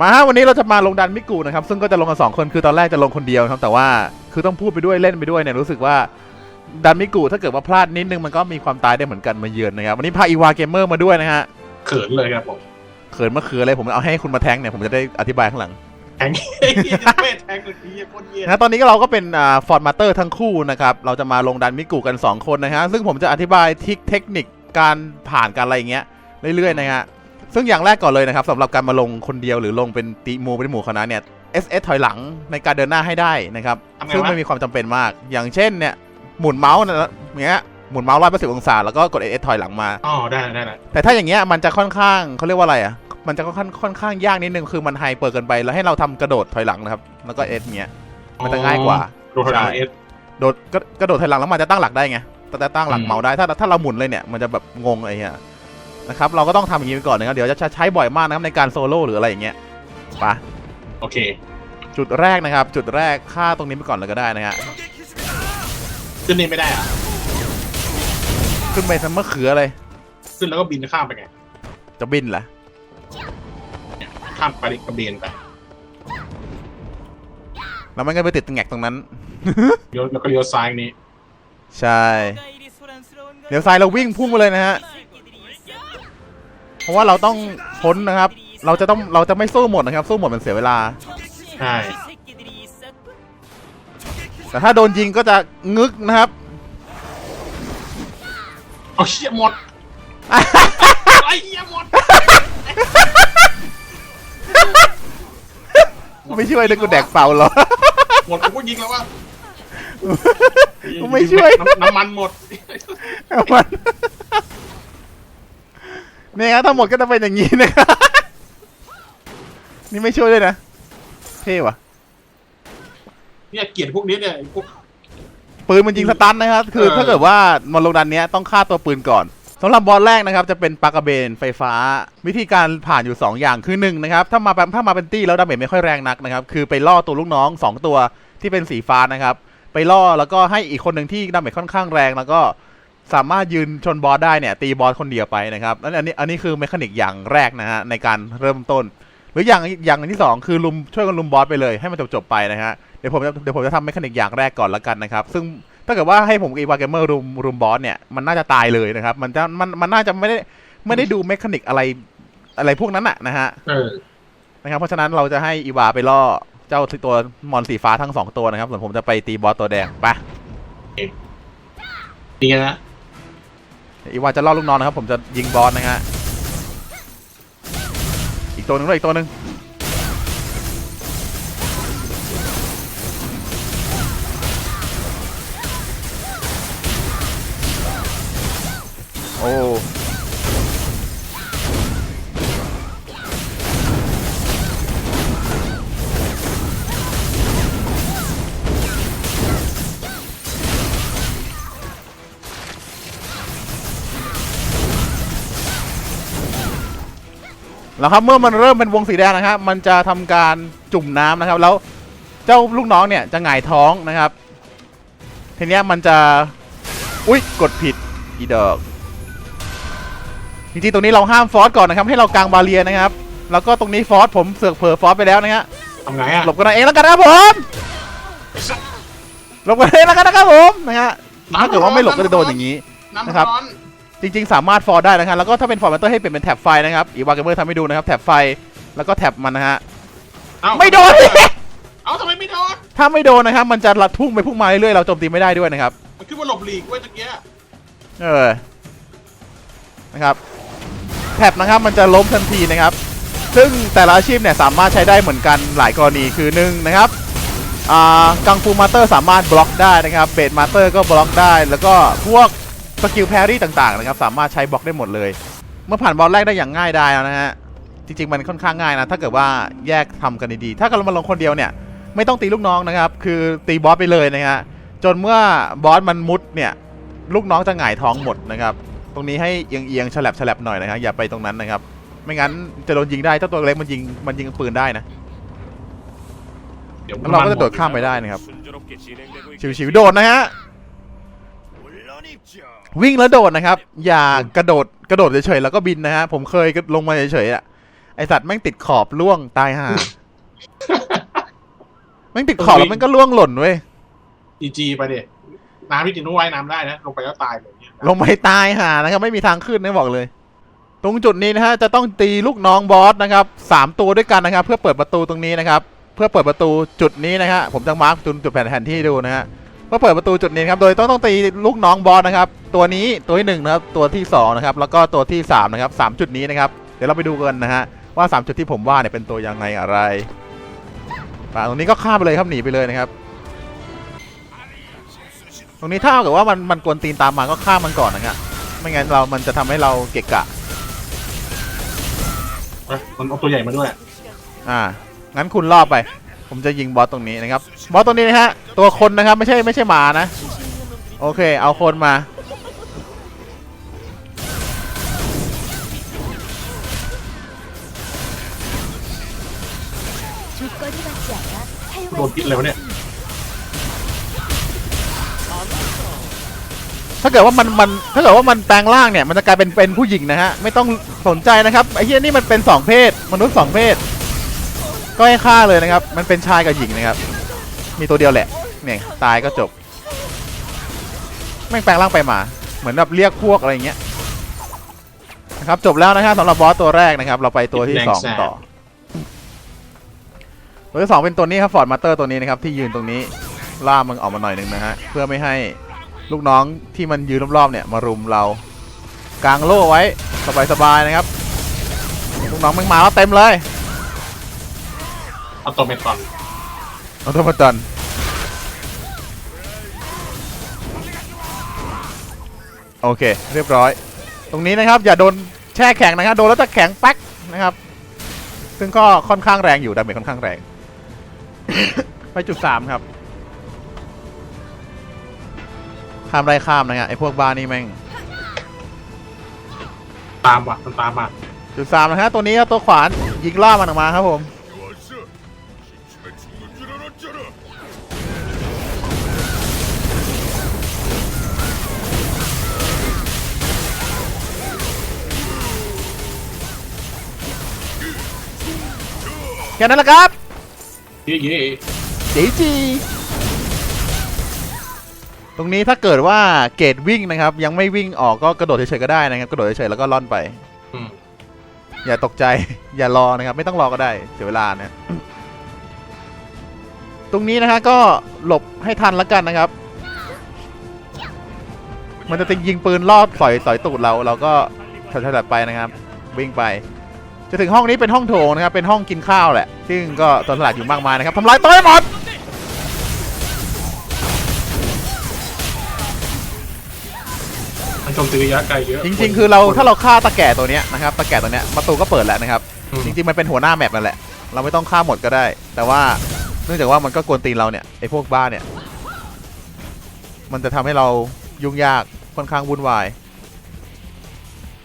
มาฮะวันนี้เราจะมาลงดันมิกูนะครับซึ่งก็จะลงกันสองคนคือตอนแรกจะลงคนเดียวนะครับแต่ว่าคือต้องพูดไปด้วยเล่นไปด้วยเนี่ยรู้สึกว่าดันมิกูถ้าเกิดว่าพลาดนิดนึงมันก็มีความตายได้เหมือนกันมาเยือนนะครับวันนี้พาอีวาเกมเมอร์มาด้วยนะฮะเขินเลยครับผมเขินมะเขืออะไรผมเอาให้คุณมาแทงเนี่ยผมจะได้อธิบายข้างหลังแทงเวทแทงเลยพี่โคตรเยี่ยนะตอนนี้ก็เราก็เป็นอ่าฟอร์ดมาเตอร์ทั้งคู่นะครับเราจะมาลงดันมิกูกัน 2 คนนะฮะซึ่งผมจะอธิบายทิกเทคนิคการผ่านการอะไรอย่างเงี้ยเรื่อยๆนะฮะ ซึ่งอย่างแรกก่อนเลยนะครับสำหรับการมาลงคนเดียวหรือลงเป็นตีหมูเป็นหมู่คณะเนี่ย SS ถอยหลังในการเดินหน้าให้ได้นะครับ ทำไงซึ่งวะ ไม่มีความจำเป็นมาก อย่างเช่นเนี่ยหมุนเมาส์นะอย่างเงี้ยหมุนเมาส์ร้อยแปดสิบองศาแล้วก็กด SS ถอยหลังมา อ๋อได้ได้ได้แต่ถ้าอย่างเงี้ยมันจะค่อนข้างเขาเรียกว่าอะไรอะ มันจะค่อนข้างค่อนข้างยากนิดนึงคือมันไฮเปิดเกินไปแล้วให้เราทำกระโดดถอยหลังนะครับแล้วก็เอสเงี้ยมันจะง่ายกว่าโดนทางเอสโดดกระกระโดดถอยหลังแล้วมันจะตั้งหลักได้ไงแต่จะตั้งหลักอืมเมาส์ได้ถ้าถ้าเราหมุนเลยเนี่ยมันจะแบบงงอะไรเงี้ย นะครับเราก็ต้องทำอย่างนี้ไปก่อนนะครับเดี๋ยวจะใช้บ่อยมากนะครับในการโซโล่หรืออะไรอย่างเงี้ยไปะโอเค จุดแรกนะครับ จุดแรกฆ่าตรงนี้ไปก่อนเลยก็ได้นะฮะขึ้นนี่ไม่ได้อะขึ้นไปทำมะเขือเลย ขึ้นแล้วก็บินข้ามไปไง จะบินเหรอข้ามไปกระเบนไป แล้วมันก็ไปติดแงกตรงนั้น เลี้ยวแล้วก็เลี้ยวซ้ายนี้ ใช่ เดี๋ยวซ้ายเราวิ่งพุ่งไปเลยนะฮะ เพราะว่าเราต้องพ้นนะครับ เราจะต้องเราจะไม่สู้หมดนะครับ สู้หมดมันเสียเวลา ใช่ แต่ถ้าโดนยิงก็จะงึกนะครับ เอาเชี่ยหมด ไอ้เหี้ยหมดไม่ช่วยเลยกูแดกเปล่าเหรอ หมดกูก็ยิงแล้วว่ากูไม่ช่วย น้ำมันหมด เอามัน เนี่ยครับทั้งหมดก็จะเป็นอย่างนี้นะครับนี่ไม่ช่วยเลยนะ เท่ว่ะเนี่ยเกลียดพวกนี้เนี่ยไอ้พวก ปืนมันยิงสตันนะครับ คือเออ ถ้าเกิดว่ามันลงดันเนี้ยต้องฆ่าตัวปืนก่อนสำหรับบอลแรกนะครับ จะเป็นปากกระเบนไฟฟ้า วิธีการผ่านอยู่ 2 อย่างคือ1นะครับถ้ามาแบบถ้ามาเป็นตี้แล้วดาเมจไม่ค่อยแรงนักนะครับ คือไปล่อตัวลูกน้อง 2 ตัวที่เป็นสีฟ้านะครับ ไปล่อแล้วก็ให้อีกคนหนึ่งที่ดาเมจค่อนข้างแรงแล้วก็ สามารถยืนชนบอสได้เนี่ยตีบอสคนเดียวไปนะครับอันอันนี้อันนี้คือเมคานิกอย่างแรกนะฮะในการเริ่มต้น หรืออย่างอย่างที่สองคือลุมช่วยกันลุมบอสไปเลยให้มันจบจบๆไปนะฮะเดี๋ยวผมจะเดี๋ยวผมจะทำเมคานิกอย่างแรกก่อนละกันนะครับ ซึ่งถ้าเกิดว่าให้ผมกับอีวาเกมเมอร์รุมรุมบอสเนี่ยมันน่าจะตายเลยนะครับ มันจะมันมันน่าจะไม่ได้ไม่ได้ดูเมคานิกอะไรอะไรพวกนั้นอะนะฮะเออนะครับเพราะฉะนั้นเราจะให้อีวาไปล่อเจ้าตัวมอนสีฟ้าทั้งสองตัวนะครับส่วนผมจะไปตีบอสตัวแดงไปดีนะ อีวาจะล่อลูกน้องนะครับ ผมจะยิงบอสนะฮะอีกตัวหนึ่งด้วยอีกตัวหนึ่งโอ้ แล้วครับเมื่อมันเริ่มเป็นวงสีแดงนะครับมันจะทำการจุ่มน้ำนะครับ แล้วเจ้าลูกน้องเนี่ยจะหงายท้องนะครับ ทีเนี้ยมันจะอุ๊ยกดผิดอีดอกจริงๆตรงนี้เราห้ามฟอสก่อนนะครับ ให้เรากางบาเรียนะครับ แล้วก็ตรงนี้ฟอสผมเสือกเผลอฟอสไปแล้วนะฮะทำไงอะหลบกันเองแล้วกันนะครับผมหลบกันเองแล้วกันนะครับผมนะฮะถ้าเกิดว่าไม่หลบก็จะโดนอย่างนี้น้ำนะครับร้อน จริงๆ สามารถฟอร์ได้นะครับแล้วก็ถ้าเป็นฟอร์แมตเตอร์ให้เปลี่ยนเป็นแท็บไฟนะครับอีวาเกมเมอร์ทำให้ดูนะครับแท็บไฟแล้วก็แท็บมันนะฮะเอ้าไม่โดน เอ้าทำไมไม่โดนถ้าไม่โดนนะครับมันจะลัดพุ่งไปพุ่งมาเรื่อยๆเราโจมตีไม่ได้ด้วยนะครับ มันขึ้นว่าหลบหลีกเว้ยตะเกียเออนะครับแท็บนะครับมันจะล้มทันทีนะครับ ซึ่งแต่ละอาชีพเนี่ยสามารถใช้ได้เหมือนกันหลายกรณีคือหนึ่งนะครับอ่ากังฟูมาสเตอร์สามารถบล็อกได้นะครับเบดมาสเตอร์ก็บล็อกได้ แล้วก็พวก สกิลแพรี่ต่างๆนะครับสามารถใช้บล็อกได้หมดเลย เมื่อผ่านบอลแรกได้อย่างง่ายดายแล้วนะฮะจริงๆมันค่อนข้างง่ายนะถ้าเกิดว่าแยกทำกันดีๆถ้าเกิดเรามาลงคนเดียวเนี่ยไม่ต้องตีลูกน้องนะครับ คือตีบอสไปเลยนะฮะจนเมื่อบอสมันมุดเนี่ยลูกน้องจะหงายท้องหมดนะครับตรงนี้ให้เอียงๆฉลับฉลับหน่อยนะครับอย่าไปตรงนั้นนะครับ ไม่งั้นจะโดนยิงได้เจ้าตัวเล็กมันยิงมันยิงปืนได้นะแล้วเราก็จะโดดข้ามไปได้นะครับชิวๆโดดนะฮะ วิ่งแล้วโดดนะครับ อย่ากระโดดกระโดดเฉยๆแล้วก็บินนะฮะผมเคยลงมาเฉยๆอะไอสัตว์แม่งติดขอบล่วงตายห่าแม่งติดขอบแล้วมันก็ล่วงหล่นเว้ยจีจีไปดิน้ำพี่จินนุว่ายน้ำได้นะลงไปก็ตายเลยเนี่ยลงไปตายห่านะครับ ไม่มีทางขึ้นนะบอกเลย ตรงจุดนี้นะฮะจะต้องตีลูกน้องบอสนะครับสามตัวด้วยกันนะครับ เพื่อเปิดประตูตรงนี้นะครับ เพื่อเปิดประตูจุดนี้นะฮะผมจะมาร์กจุดจุดแผนแผนที่ดูนะฮะ เพื่อเปิดประตูจุดนี้นะครับ โดยต้องต้องตีลูกน้องบอสนะครับ ตัวนี้ตัวที่หนึ่งนะครับตัวที่สองนะครับแล้วก็ตัวที่สามนะครับสามจุดนี้นะครับเดี๋ยวเราไปดูกันนะฮะว่าสามจุดที่ผมว่าเนี่ยเป็นตัวยังไงอะไรป่าตรงนี้ก็ข้ามไปเลยครับหนีไปเลยนะครับ ตรงนี้ถ้าเกิดว่ามันมันกวนตีนตามมาก็ฆ่ามันก่อนนะครับไม่งั้นเรา มันจะทำให้เราเกะกะเอ้ยมันเอาตัวใหญ่มาด้วย อ่า งั้นคุณรอบไป ผมจะยิงบอสตรงนี้นะครับ บอสตรงนี้นะฮะ ตัวคนนะครับ ไม่ใช่ไม่ใช่หมานะ โอเค เอาคนมา 조건이 맞지 않아 โดน 사용할 พิษเลยวะเนี่ย ถ้าเกิดว่ามันมัน ถ้าเกิดว่ามันแปลงร่างเนี่ย มันจะกลายเป็นเป็นผู้หญิงนะฮะ ไม่ต้องสนใจนะครับ ไอ้เหี้ยนี่มันเป็นสองเพศ มนุษย์สองเพศ ก็ให้ฆ่าเลยนะครับ มันเป็นชายกับหญิงนะครับ มีตัวเดียวแหละ เนี่ยตายก็จบ แม่งแปลงร่างไปหมา เหมือนแบบเรียกพวกอะไรอย่างเงี้ยนะครับจบแล้วนะครับสำหรับบอสตัวแรกนะครับ เราไปตัวที่สองต่อ ตัวที่สองเป็นตัวนี้ครับฟอร์ดมาสเตอร์ตัวนี้นะครับที่ยืนตรงนี้ล่ามึงออกมาหน่อยหนึ่งนะฮะเพื่อไม่ให้ลูกน้องที่มันยืนรอบๆเนี่ยมารุมเรากางโล่ไว้สบายๆนะครับ ลูกน้องมึงมาแล้วเต็มเลย เอาตัวเมตอนเอาตัวมาจอนโอเค เรียบร้อย ตรงนี้นะครับ อย่าโดนแช่แข็งนะครับโดนแล้วจะแข็งแป๊กนะครับ ซึ่งก็ค่อนข้างแรงอยู่ดาเมจค่อนข้างแรง ไปจุดสามครับข้ามไรข้ามนะฮะไอพวกบ้านี่แม่งตามว่ะมันตามมาจุดสามนะฮะตัวนี้ครับตัวขวานยิงล่ามันออกมาครับผม ค่นั้นแหละครับเย่เย่จีจีตรงนี้ถ้าเกิดว่าเกรดวิ่งนะครับ ยังไม่วิ่งออกก็กระโดดเฉยๆก็ได้นะครับ กระโดดเฉยๆแล้วก็ล่อนไป อืมอย่าตกใจ อย่ารอนะครับ ไม่ต้องรอก็ได้เสียเวลานะ ตรงนี้นะฮะก็หลบให้ทันแล้วกันนะครับ มันจะติยิงปืนลอดสอยสอยตูดเรา เราก็ถอยๆไปนะครับ วิ่งไป จะถึงห้องนี้เป็นห้องโถงนะครับ เป็นห้องกินข้าวแหละ ซึ่งก็ตอนสลัดอยู่มากมายนะครับทำลายโต๊ะให้หมดมันโจมตีระยะไกลเยอะจริง ๆ คือเราถ้าเราฆ่าตะแก่ตัวเนี้ยนะครับ ตะแก่ตัวเนี้ยประตูก็เปิดแล้วนะครับ อืมจริงๆมันเป็นหัวหน้าแมปนั่นแหละ เราไม่ต้องฆ่าหมดก็ได้ แต่ว่าเนื่องจากว่ามันก็กวนตีนเราเนี่ยไอ้พวกบ้าเนี่ย มันจะทำให้เรายุ่งยากค่อนข้างวุ่นวาย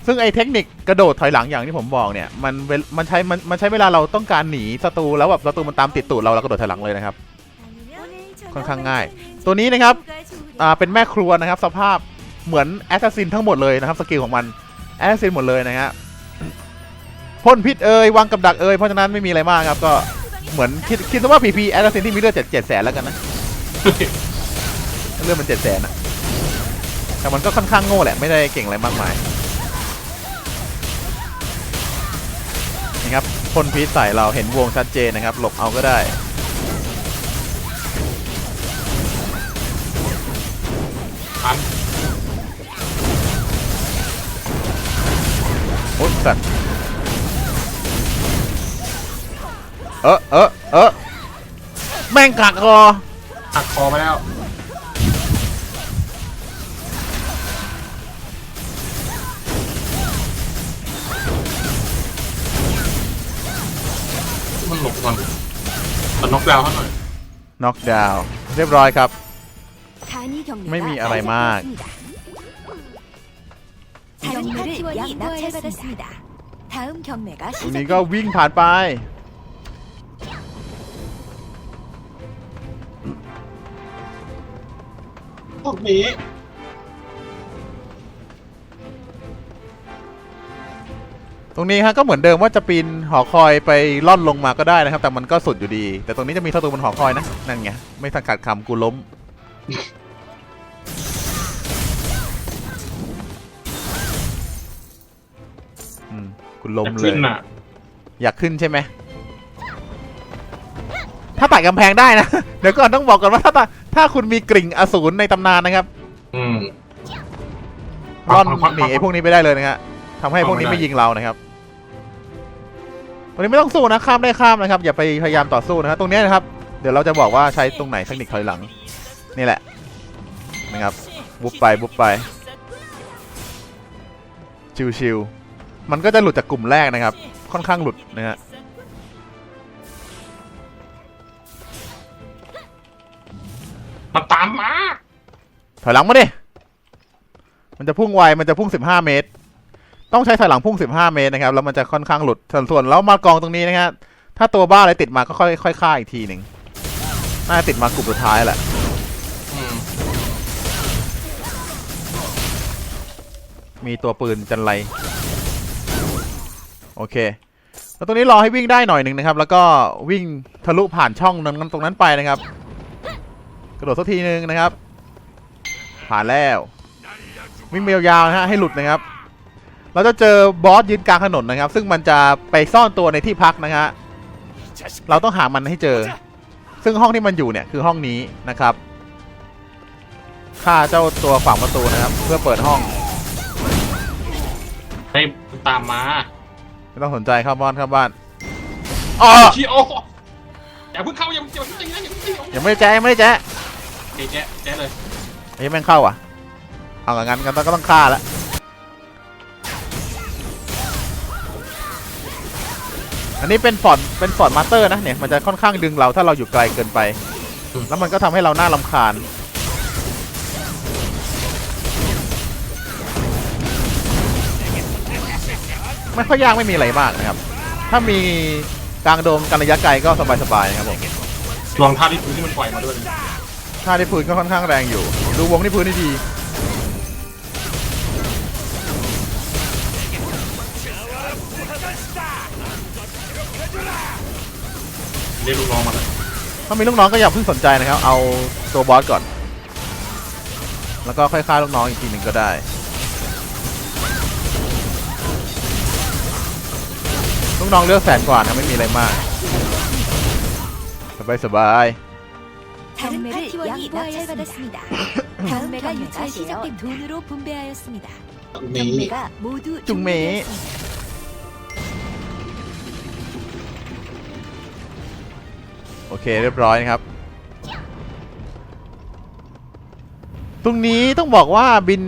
ซึ่งไอ้เทคนิคกระโดดถอยหลังอย่างที่ผมบอกเนี่ย มันเวลมันใช้มันมันใช้เวลาเราต้องการหนีศัตรูแล้วแบบศัตรูมันตามติดตูดเราเรากระโดดถอยหลังเลยนะครับ ค่อนข้างง่าย ตัวนี้นะครับอ่าเป็นแม่ครัวนะครับ สภาพเหมือนแอสซัสซินทั้งหมดเลยนะครับสกิลของมันแอสซัสซินหมดเลยนะฮะพ่นพิษเอ่ยวางกับดักเอ่ยเพราะฉะนั้นไม่มีอะไรมากครับก็เหมือนคิดคิดซะว่าพีพีแอสซัสซินที่มีเลือดเจ็ดเจ็ดแสนแล้วกันนะเลือดมันเจ็ดแสนอะแต่มันก็ค่อนข้างโง่แหละไม่ได้เก่งอะไรมากมาย นี่ครับพ่นพิษใส่เราเห็นวงชัดเจนนะครับ หลบเอาก็ได้ทันโอ๊ยสัตว์เออเออเออแม่งกักคอหักคอมาแล้ว มันน็อกดาวน์เขาหน่อย น็อกดาวน์เรียบร้อยครับ 단위 경매가ไม่มีอะไรมาก 다른 파티원이 낙찰받았습니다. 다음 경매가 ตรงนี้ 시작. ก็วิ่งผ่านไป พวกนี้ ตตรงนี้ฮะก็เหมือนเดิมว่าจะปีนหอคอยไปล่อนลงมาก็ได้นะครับ แต่มันก็สุดอยู่ดี แต่ตรงนี้จะมีศัตรูบนหอคอยนะนั่นไงไม่ทันขาดคำกูล้ม อืมกูล้มจะเลขึ้ยนอะอยากขึ้นใช่ไหม ถ้าไต่กำแพงได้นะ เดี๋ยวก่อนต้องบอกก่อนว่าถ้าถ้าคุณมีกริ่งอสูรในตำนานนะครับอืม ร่อนครับหนีไอ้พวกนี้ไปได้เลยนะฮะทำให้พวกนี้เอาไม่ไม่ได้ยิงเรานะครับ ตรงนี้ไม่ต้องสู้นะข้ามได้ข้ามนะครับ อย่าไปพยายามต่อสู้นะครับตรงเนี้ยนะครับ เดี๋ยวเราจะบอกว่าใช้ตรงไหนเทคนิคถอยหลัง นี่แหละนะครับบุบไปบุบไป ชิวๆมันก็จะหลุดจากกลุ่มแรกนะครับ ค่อนข้างหลุดนะฮะมันตามมาถอยหลังมาดิมันจะพุ่งไวมันจะพุ่ง 15 เมตร ต้องใช้ถอยหลังพุ่ง 15 เมตรนะครับ แล้วมันจะค่อนข้างหลุดส่วนส่วนแล้วมากองตรงนี้นะฮะถ้าตัวบ้าอะไรติดมาก็ค่อยค่อยฆ่าอีกทีหนึ่งน่าติดมากลุ่มสุดท้ายแหละมมีตัวปืนจันไรโอเค แล้วตรงนี้รอให้วิ่งได้หน่อยหนึ่งนะครับ แล้วก็วิ่งทะลุผ่านช่องนั้นตรงนั้นไปนะครับ กระโดดสักทีหนึ่งนะครับ ผ่านแล้ว วิ่งไปยาวๆนะฮะให้หลุดนะครับ เราจะเจอบอสยืนกลางถนนนะครับ ซึ่งมันจะไปซ่อนตัวในที่พักนะฮะเราต้องหามันให้เจอ ซึ่งห้องที่มันอยู่เนี่ยคือห้องนี้นะครับฆ่าเจ้าตัวขวางประตูนะครับ เพื่อเปิดห้องให้มันตามมาไม่ต้องสนใจเข้าบ้านเข้าบ้านอ๋อชิโออย่าเพิ่งเข้าอย่าเพิ่งอย่าเพิ่งตีนะอย่าเพิ่งตียังไม่ได้แจ้ยังไม่ได้แจ้เจ๊แจ๊ะแจ๊ะเลยไอ้ยแม่งเข้าอะเอางั้นกันก็ต้องฆ่าแล้ว อันนี้เป็นฟอร์ดเป็นฟอร์ดมาสเตอร์นะเนี่ยมันจะค่อนข้างดึงเราถ้าเราอยู่ไกลเกินไป แล้วมันก็ทำให้เราหน้าลำคาญไม่ค่อยยากไม่มีอะไรมากนะครับ ถ้ามีกลางโดมกันระยะไกลก็สบายๆนะครับผมลองท่าที่พื้นที่มันปล่อยมาด้วยนะท่าที่พื้นก็ค่อนข้างแรงอยู่ ดูวงที่พื้นให้ เรียกลูกน้องมาเลย ถ้ามีลูกน้องก็อย่าเพิ่งสนใจนะครับ เอาตัวบอสก่อน แล้วก็ค่อยฆ่าลูกน้องอีกทีหนึ่งก็ได้ ลูกน้องเลือกแสนกว่านะไม่มีอะไรมาก สบายสบาย 다른 파티원이 낙찰받았습니다. 다음 경매가 시작된 돈으로 분배하였습니다. นี่ 경매가 모두 중매. 종료되었습니다. โอเคเรียบร้อยนะครับ ตรงนี้ต้องบอกว่าบิน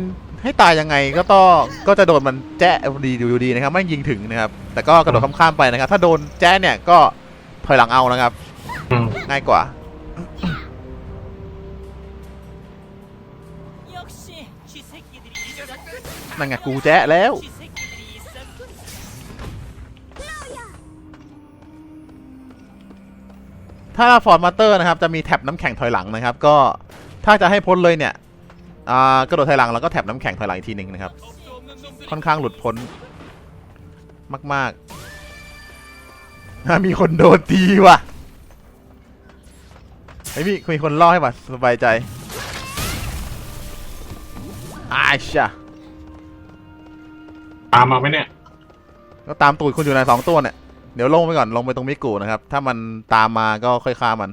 ให้ตายยังไงก็ต้องก็จะโดนมันแจ๊ดีอยู่ดีนะครับไม่ยิงถึงนะครับ แต่ก็กระโดดข้ามๆไปนะครับ ถ้าโดนแจ๊เนี่ยก็ถอยหลังเอานะครับง่ายกว่านันไงกูแจ๊แล้ว ถ้าฟอร์ดมาเตอร์นะครับ จะมีแท็บน้ำแข็งถอยหลังนะครับ ก็ถ้าจะให้พ้นเลยเนี่ยอ่ากระโดดถอยหลังแล้วก็แท็บน้ำแข็งถอยหลังอีกทีหนึ่งนะครับ ค่อนข้างหลุดพ้นมากๆอะมีคนโดนตีว่ะไอ้ยพี่มีคนล่อให้ป่ะสบายใจอาชะตามมาไหมเนี่ย ก็ตามตูดคุณอยู่ในสองตัวเนี่ยเดี๋ยวลงไปก่อน ลงไปตรงมิกูนะครับ ถ้ามันตามมาก็ค่อยฆ่ามัน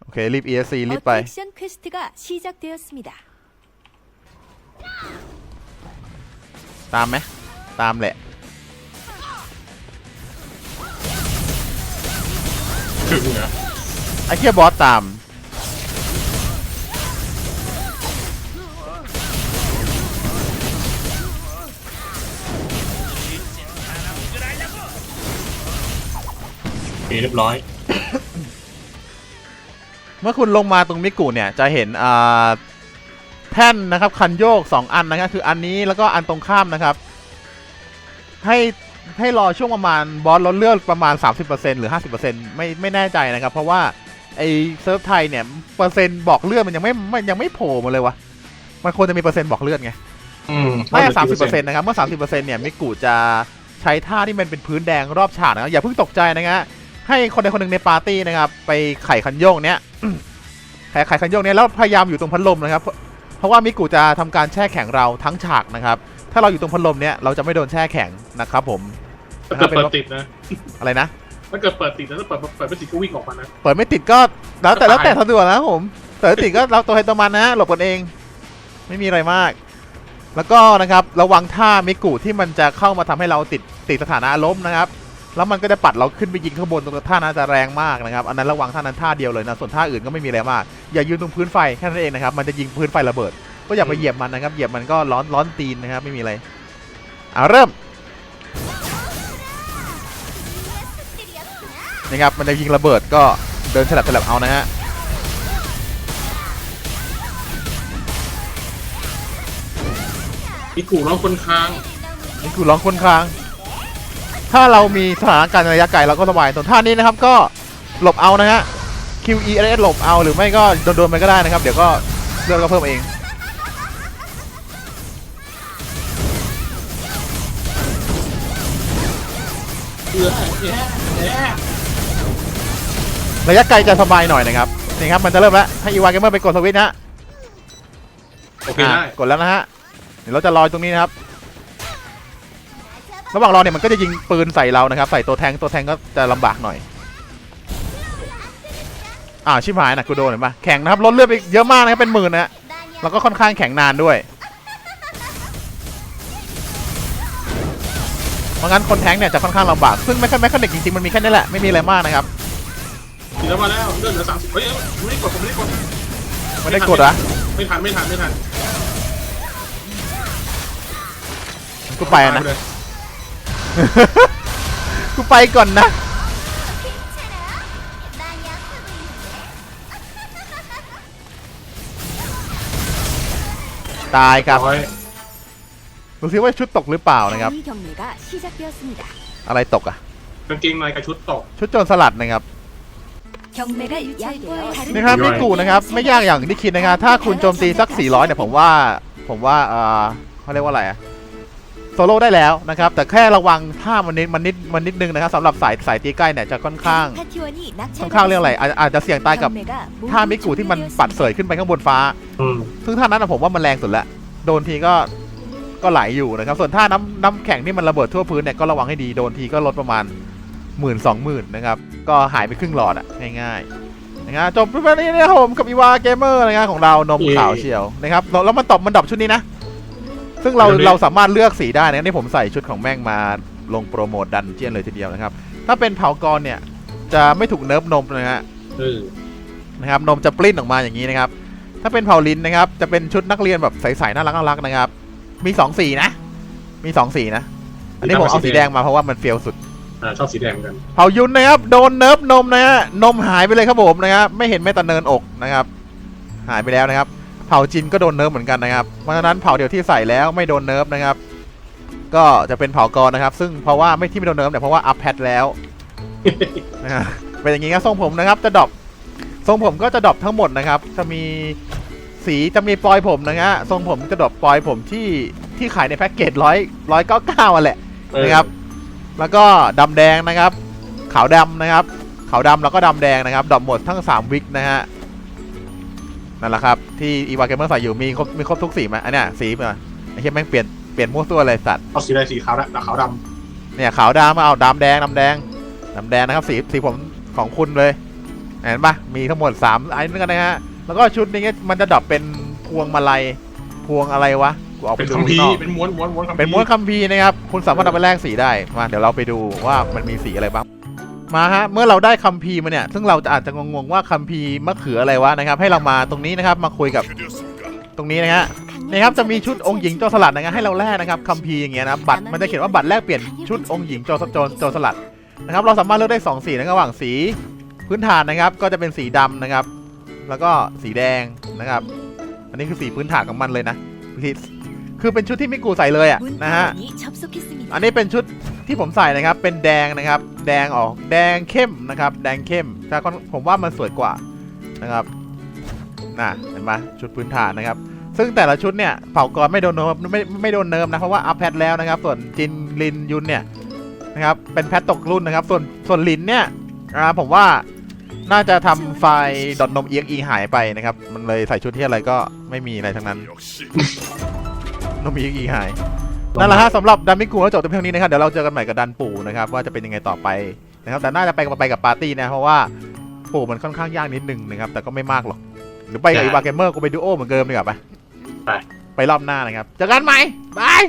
โอเค รีบ ESC รีบไป 어택션 퀘스트가 시작되었습니다. ตามไหม ตามแหละ ถึงเหรอ ไอ้เคียบอสตาม เคเรียบร้อย เมื่อคุณลงมาตรงมิกูเนี่ย จะเห็นอ่าแท่นนะครับคันโยก 2 อันนะครับคืออันนี้แล้วก็อันตรงข้ามนะครับ ให้ให้รอช่วงประมาณบอสลดเลือดประมาณ 30%หรือ 50%ไม่ไม่แน่ใจนะครับ เพราะว่าไอเซิร์ฟไทยเนี่ยเปอร์เซ็นต์บอกเลือดมันยังไม่มันยังไม่โผล่มาเลยวะมันควรจะมีเปอร์เซ็นต์บอกเลือดไงอืมไม่สามสิบเปอร์เซ็นต์นะครับเมื่อสามสิบเปอร์เซ็นต์เนี่ยมิกูจะใช้ท่าที่มันเป็นพื้นแดงรอบฉากนะครับอย่าเพิ่งตกใจนะฮะ ให้คนใดคนหนึ่งในปาร์ตี้นะครับไปไขคันโยกเนี้ยไขไขคันโยกเนี้ยแล้วพยายามอยู่ตรงพัดลมนะครับ เพราะว่ามิกูจะทำการแช่แข็งเราทั้งฉากนะครับ ถ้าเราอยู่ตรงพัดลมเนี้ยเราจะไม่โดนแช่แข็งนะครับ ผมถ้าเกิดเปิดติดนะอะไรนะถ้าเกิดเปิดติดนะถ้าเปิดเปิดไม่ติดก็วิ่งออกมานะเปิดไม่ติดก็แล้วแต่ก็แล้วตายแต่สะดวกนะครับผมแต่ถ้าติดก็เราตัวใครตัวมันนะหลบกันเอง ไม่มีอะไรมากแล้วก็นะครับระวังท่ามิกุที่มันจะเข้ามาทำให้เราติดติดสถานะล้มนะครับ แล้วมันก็จะปัดเราขึ้นไปยิงข้างบนตรงท่านั้นจะแรงมากนะครับ อันนั้นระวังท่านั้นท่าเดียวเลยนะ ส่วนท่าอื่นก็ไม่มีอะไรมาก อย่ายืนตรงพื้นไฟแค่นั้นเองนะครับ มันจะยิงพื้นไฟระเบิด ก็อย่าไปเหยียบมันนะครับ เหยียบมันก็ร้อนร้อนตีนนะครับ ไม่มีอะไร เอาเริ่มนะครับ มันจะยิงระเบิดก็เดินฉลับฉลับเอานะฮะมีกูร้องคนค้างนี่คือร้องคนค้าง ถ้าเรามีสถานการณ์ในระยะไกลเราก็สบายส่วนท่านี้นะครับก็หลบเอานะฮะ QE S หลบเอาหรือไม่ก็โดนๆไปก็ได้นะครับ เดี๋ยวก็เลือดก็เพิ่มเองเอือแย่แย่ระยะไกลจะสบายหน่อยนะครับนี่ครับมันจะเริ่มแล้วให้อีวานเกมเมอร์ไปกดสวิตช์นะฮะโอเคได้อะกดแล้วนะฮะเดี๋ยวเราจะรอตรงนี้นะครับ ระหว่างรอเนี่ยมันก็จะยิงปืนใส่เรานะครับ ใส่ตัวแทงตัวแทงก็จะลำบากหน่อยอ่าวชิบหายนะกูโดนเห็นปะแข็งนะครับลดเลือดไปเยอะมากนะครับเป็นหมื่นนะฮะแล้วก็ค่อนข้างแข็งนานด้วยเพราะงั้นคนแทงเนี่ยจะค่อนข้างลำบากซึ่งแมคแมคคานิกจริงๆมันมีแค่นี้แหละไม่มีอะไรมากนะครับทีแล้วมาแล้วเลื่อนเหลือสามสิบเฮ้ยไม่ได้กดผมไม่ได้กดไม่ได้กดอะไม่ทันไม่ทันไม่ทันกูไปอะนะตายเลย กูไปก่อนนะ ตายครับดูซิว่าชุดตกหรือเปล่านะครับ อะไรตกอะกางเกงในกับชุดตก ชุดโจรสลัดนะครับ นี่ครับไม่กูนะครับ ไม่ยากอย่างที่คิดนะครับ ถ้าคุณโจมตีสัก 400 เนี่ยผมว่า ผมว่า เออเขาเรียกว่าอะไรอะ โซโล่ได้แล้วนะครับ แต่แค่ระวังท่ามันนิดมันนิดมันนิดนึงนะครับสำหรับสายสายตีใกล้เนี่ยจะค่อนข้างค่อนข้างเรื่องอะไรอาจจะเสี่ยงตายกับท่ามิกูที่มันปัดเสยขึ้นไปข้างบนฟ้าซึ่งท่านั้นผมว่ามันแรงสุดละโดนทีก็ก็ไหลอยู่นะครับ ส่วนท่าน้ำน้ำแข็งที่มันระเบิดทั่วพื้นเนี่ยก็ระวังให้ดีโดนทีก็ลดประมาณหมื่นสองหมื่นนะครับ ก็หายไปครึ่งหลอดอะง่ายๆนะครับจบไปนี้นะครัผมกับอีวาเกมเมอร์นะครับของเรานมขาวเชียวนะครับแล้วมันตบมันดบชุดนี้นะ ซึ่งเราเราสามารถเลือกสีได้นะนี่ผมใส่ชุดของแม่งมาลงโปรโมทดันเจียนเลยทีเดียวนะครับ ถ้าเป็นเผากรเนี่ยจะไม่ถูกเนิร์ฟนมนะฮะเออนะครับนมจะปลิ้นออกมาอย่างนี้นะครับ ถ้าเป็นเผาลิ้นนะครับ จะเป็นชุดนักเรียนแบบใสๆน่ารักน่ารักนะครับ มีสองสีนะ มีสองสีนะ อันนี้ผมเอาสีแดงมาเพราะว่ามันเฟี้ยวสุดอ่าชอบสีแดงเหมือนกันเผายุนนะครับโดนเนิร์ฟนมนะฮะนมหายไปเลยครับผมนะครับไม่เห็นแม้แต่เนินอกนะครับ หายไปแล้วนะครับ เผาจินก็โดนเนิร์ฟเหมือนกันนะครับ เพราะฉะนั้นเผาเดียวที่ใส่แล้วไม่โดนเนิร์ฟนะครับ ก็จะเป็นเผากรนะครับ ซึ่งเพราะว่าไม่ที่ไม่โดนเนิร์ฟเนี่ยเพราะว่าอัพแพทแล้วนะเป็นอย่างนี้ครับทรงผมนะครับ จะดรอปทรงผมก็จะดรอปทั้งหมดนะครับ จะมีสีจะมีปลอยผมนะฮะทรงผมจะดรอปปลอยผมที่ที่ขายในแพ็กเกจร้อยร้อยเก้าเก้าอะแหละนะครับ แล้วก็ดำแดงนะครับ ขาวดำนะครับขาวดำแล้วก็ดำแดงนะครับดรอปหมดทั้ง 3 วิกนะฮะ นั่นแหละครับ ที่อีวาเกมเมอร์ใส่อยู่มีครบมีครบทุกสีไหมอันเนี้ยสีมาไอ้เหี้ยแม่งเปลี่ยนเปลี่ยนมั่วตัวเลยสัตว์เอาสีอะไรสีขาวดำขาวดเนี่ยขาวดำมาเอาดำแดงดำแดงดำแดงนะครับสีสีผมของคุณเลยเห็นปะมีทั้งหมด3อันนี้กันนะฮะแล้วก็ชุดนี้มันจะดรอปเป็นพวงมาลัยพวงอะไรวะกูออกำไปเป็นดูคัมข้างภีนอร์กเป็นม้วนม้วนม้วนคัมภีร์ เป็นม้วนคัมภีร์นะครับ คุณสามารถเอาไปแลกสีได้ มา เดี๋ยวเราไปดูว่ามันมีสีอะไรบ้าง มาฮะเมื่อเราได้คัมภีร์มาเนี่ย ซึ่งเราจะอาจจะงงๆว่าคัมภีร์มะเขืออะไรวะนะครับ ให้เรามาตรงนี้นะครับมาคุยกับตรงนี้นะฮะนะครับจะมีชุดองค์หญิงโจรสลัดนะครับให้เราแลกนะครับคัมภีร์อย่างเงี้ยนะบัตรมันจะเขียนว่าบัตรแลกเปลี่ยนชุดองค์หญิงโจรโจรโจสลัดนะครับ เราสามารถเลือกได้สองสีนะครับระหว่างสีพื้นฐานนะครับ ก็จะเป็นสีดำนะครับ แล้วก็สีแดงนะครับ อันนี้คือสีพื้นฐานของมันเลยนะ คือเป็นชุดที่มิกูใส่เลยอะนะฮะอันนี้เป็นชุดที่ผมใส่นะครับ เป็นแดงนะครับ แดงออกแดงเข้มนะครับ แดงเข้มแต่ผมว่ามันสวยกว่านะครับน่ะเห็นไหมชุดพื้นฐานนะครับ ซึ่งแต่ละชุดเนี่ยเผ่ากรไม่โดนเนิร์ฟไม่ไม่โดนเนิร์ฟนะเพราะว่าอัพแพทแล้วนะครับ ส่วนจินลินยุนเนี่ยนะครับเป็นแพทตกรุ่นนะครับ ส่วนส่วนลินเนี่ยผมว่าน่าจะทำไฟดอทนมเอียงอีหายไปนะครับ มันเลยใส่ชุดที่อะไรก็ไม่มีอะไรทั้งนั้น นมเอียงอีหาย นั่นแหละฮะสำหรับดันมิกูก็จบแต่เพียงนี้นะครับเดี๋ยวเราเจอกันใหม่กับดันปู่นะครับว่าจะเป็นยังไงต่อไปนะครับแต่น่าจะไปกับไปกับปาร์ตี้นะเพราะว่าปู่มันค่อนข้างยากนิดนึงนะครับแต่ก็ไม่มากหรอกหรือไปกับอีวาเกมเมอร์กูไปดูโอเหมือนเดิมดีกว่าไปไปไปรอบหน้านะครับเจอกันใหม่บาย